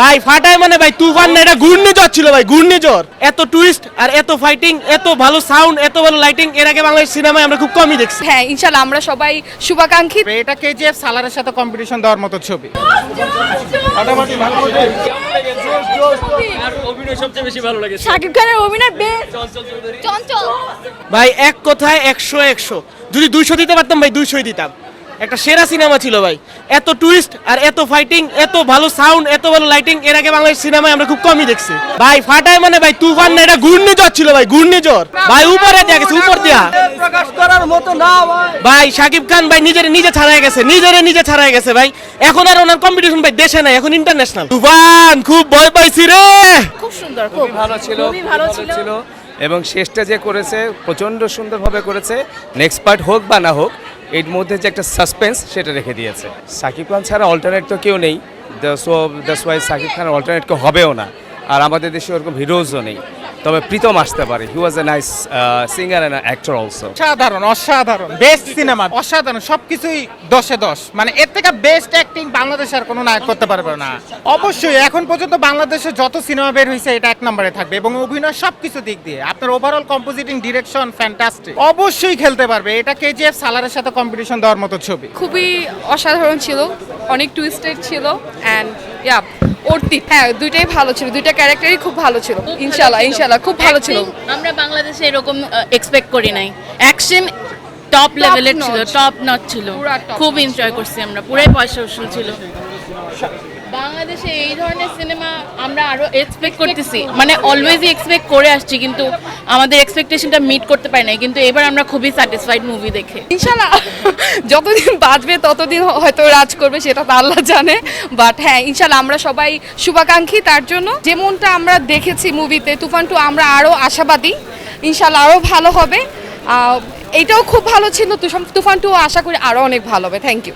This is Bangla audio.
ভাই ফাটায় মানে ভাই তুফান না এটা ঘূর্ণিঝড় ছিল ভাই ঘূর্ণিঝড়। এত টুইস্ট আর এত ফাইটিং এত ভালো সাউন্ড এত ভালো লাইটিং এর আগে বাংলাদেশ সিনেমায় আমরা খুব কমই দেখছি। হ্যাঁ ইনশাল্লাহ আমরা সবাই শুভাকাঙ্ক্ষী এটা কেজিএফ সালারের সাথে কম্পিটিশন দেওয়ার মতো ছবি। শাকিব খানের অভিনয় বেশ চঞ্চল। ভাই এক কথায় একশো একশো। যদি দুইশো দিতে পারতাম ভাই দুইশোই দিতাম। একটা সেরা সিনেমা ছিল ভাই। এত টুইস্ট আর এত ফাইটিং এত ভালো সাউন্ড এত ভালো লাইটিং এর আগে বাংলাদেশ সিনেমায় আমরা খুব কমই দেখছি। ভাই ফাটায় মানে ভাই তুফান না এটা ঘূর্ণিঝড় ছিল ভাই ঘূর্ণিঝড়। ভাই উপরে দেয়া গেছে উপর দেয়া। প্রকাশ করার মতো না ভাই ভাই শাকিব খান ভাই নিজের নিজে ছাড়াই গেছে নিজেরে নিজে ছাড়াই গেছে ভাই। এখন আর ওনার কম্পিটিশন ভাই দেশে নাই এখন ইন্টারন্যাশনাল তুফান খুব ভয় পাইছি রে। খুব সুন্দর খুব ভালো ছিল খুবই ভালো ছিল। এবং শেষটা যে করেছে প্রচণ্ড সুন্দরভাবে করেছে। নেক্সট পার্ট হোক বা না হোক এর মধ্যে যে একটা সাসপেন্স সেটা রেখে দিয়েছে। সাকিব খান ছাড়া অল্টারনেট তো কেউ নেই। So that's why Shakib Khan alternate কেউ হবেও না। আর আমাদের দেশে ওরকম হিরোজও নেই। তবে প্রীতম আসতে পারে। He was a nice singer and actor also অসাধারণ অসাধারণ বেস্ট সিনেমা অসাধারণ সবকিছুই দশে দশ। মানে এর থেকে বেস্ট অ্যাক্টিং বাংলাদেশ আর কোনো নায়ক করতে পারবে না। অবশ্যই এখন পর্যন্ত বাংলাদেশে যত সিনেমা বের হয়েছে এটা এক নম্বরে থাকবে এবং অভিনয় সবকিছু দিক দিয়ে। আপনার ওভারঅল কম্পোজিটিং ডিরেকশন ফ্যান্টাস্টিক অবশ্যই খেলতে পারবে। এটা কেজিএফ সালারের সাথে কম্পিটিশন দেওয়ার মতো ছবি। খুবই অসাধারণ ছিল অনেক টুইস্টেড ছিল অ্যান্ড ইয়া অর্তি হ্যাঁ দুইটাই ভালো ছিল দুইটা ক্যারেক্টারই খুব ভালো ছিল ইনশাল্লাহ ইনশাল্লাহ খুব ভালো ছিল। আমরা বাংলাদেশে এরকম এক্সপেক্ট করি নাই। অ্যাকশন টপ লেভেলের ছিল টপ নট ছিল। পুরা খুব এনজয় করছি আমরা পুরাই পয়সা উসুল ছিল। বাংলাদেশে এই ধরনের সিনেমা আমরা আরও এক্সপেক্ট করতেছি। মানে অলওয়েজই এক্সপেক্ট করে আসছি কিন্তু আমাদের এক্সপেকটেশনটা মিট করতে পারি নাই। কিন্তু এবার আমরা খুবই স্যাটিসফাইড মুভি দেখে। ইনশাল্লাহ যতদিন বাঁচবে ততদিন হয়তো রাজ করবে সেটা তো আল্লাহ জানে। বাট হ্যাঁ ইনশাল্লাহ আমরা সবাই শুভাকাঙ্ক্ষী তার জন্য। যেমনটা আমরা দেখেছি মুভিতে তুফান টু আমরা আরও আশাবাদী। ইনশাল্লাহ আরও ভালো হবে। এটাও খুব ভালো ছিল। তুফান- তুফান টু আশা করি আরও অনেক ভালো হবে। Thank you